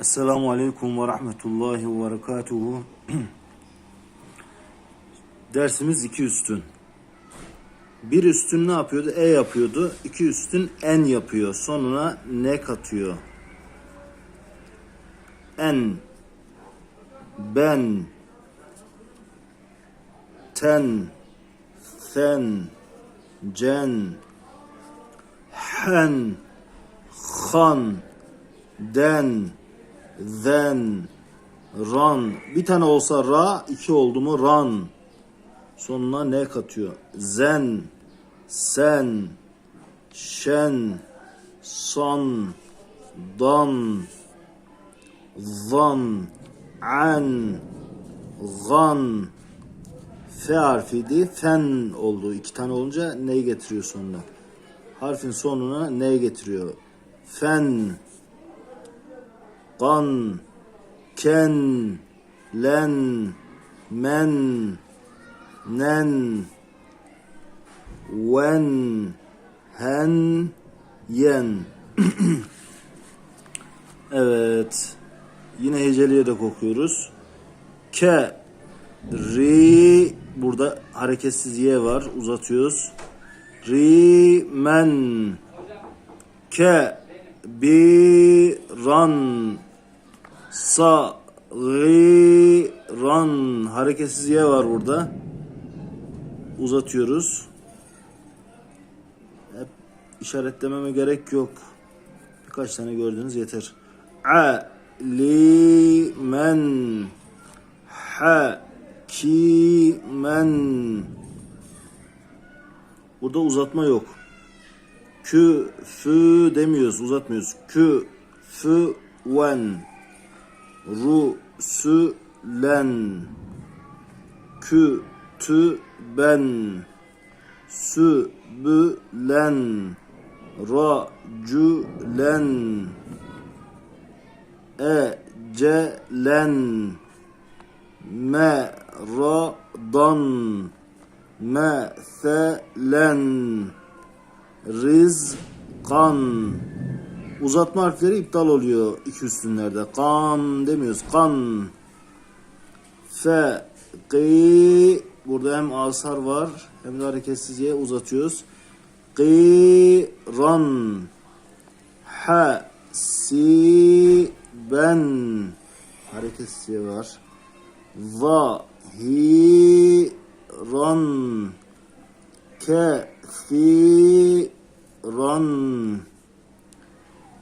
Esselamu Aleyküm ve Rahmetullahi ve Berekatuhu. Dersimiz iki üstün. Bir üstün ne yapıyordu? E yapıyordu. İki üstün en yapıyor. Sonuna ne katıyor? En, ben, ten, sen, cen, hen, han, den, then, ran. Bir tane olsa ra, iki oldu mu ran. Sonuna ne katıyor? Zen, sen, şen, son, dan, zan, an, gan. F harfiydi. Fen oldu. İki tane olunca neyi getiriyor sonuna? Harfin sonuna ne getiriyor? Fen, kan, ken, len, men, nen, wen, hen, yen. evet. Yine heceleyerek okuyoruz. Ke, ri, burada hareketsiz y var. Uzatıyoruz. Ri, men, ke, bi, ran, sa, ran. Hareketsiz y var burada. Uzatıyoruz. Hep işaretlememe gerek yok. Birkaç tane gördünüz yeter. A, li, men, ha, ki, men. Burada uzatma yok. Kü, fü demiyoruz, uzatmıyoruz. Kü, fü, ven. Ru, sü, len. Kü, tü, ben. Sü, bü, len. Ra, cü, len. E, ce, len. Me, ra, dan. Meselen rizkan uzatma harfleri iptal oluyor iki üstünlerde. Kan demiyoruz. Kan fe ki burada hem asar var hem de hareketsizliğe uzatıyoruz. Qiran ha si ben hareketsizliğe var. Zahiran kethiran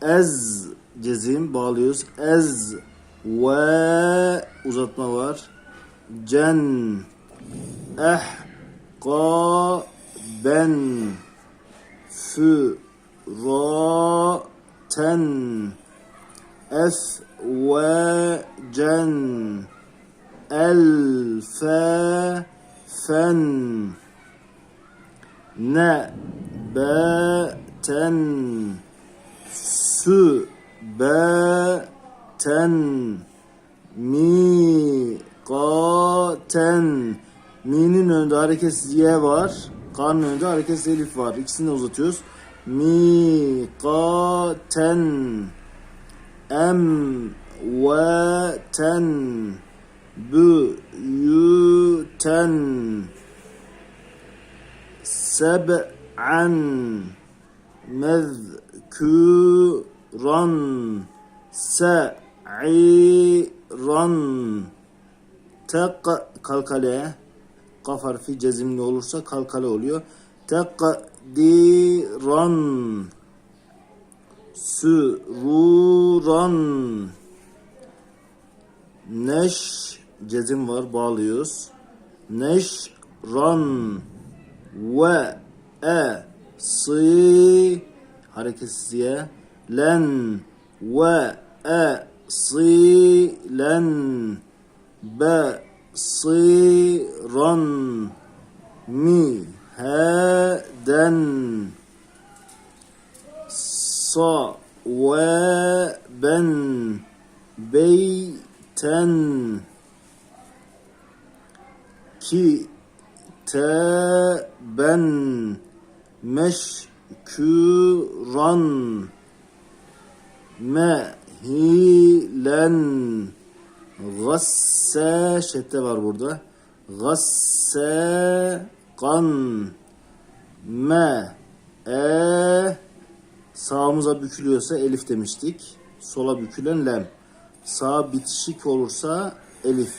ez cezim bağlıyoruz. Ez ve uzatma var. Cen eh ka ben fü ra ten es ve cen elfe fen ne beten sü beten mi katen mi'nin önünde hareketsiz y var. Ka'nın önünde hareketsiz elif var. İkisini de uzatıyoruz. Mi katen em ve ten büyüten seb'an mezkuran se'iran tek kalkale kaf harfi cezimli olursa kalkale oluyor. Tekdiran süruran neş cezim var bağlıyoruz. Neş ran ve e si hareketsizliğe len ve e si len be si ran mi he den sa ve ben beyten ki te ben meşkuran me Hilen. Gasse. Şedde var burada. Gasse. Kan. Me. E. Sağımıza bükülüyorsa elif demiştik. Sola bükülen lem. Sağ bitişik olursa elif.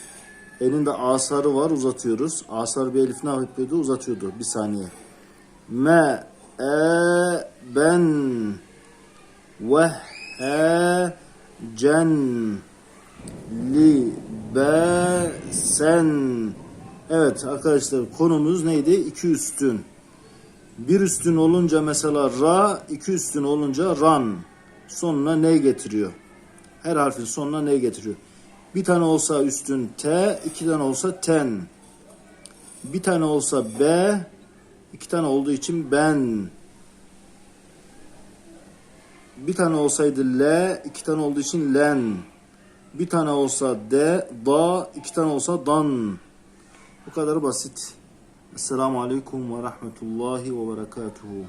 Elinde asarı var uzatıyoruz. Asar bir elif ne yapıyordu? Uzatıyordu. Bir saniye. Me e ben ve he cen li be sen Evet arkadaşlar konumuz neydi? İki üstün. Bir üstün olunca mesela ra, iki üstün olunca ran. Sonuna ne getiriyor? Her harfin sonuna ne getiriyor? Bir tane olsa üstün t, iki tane olsa ten. Bir tane olsa b, iki tane olduğu için ben. Bir tane olsaydı l, iki tane olduğu için len. Bir tane olsa de, da, iki tane olsa dan. Bu kadar basit. Esselamu Aleyküm ve Rahmetullahi ve Berekatuhu.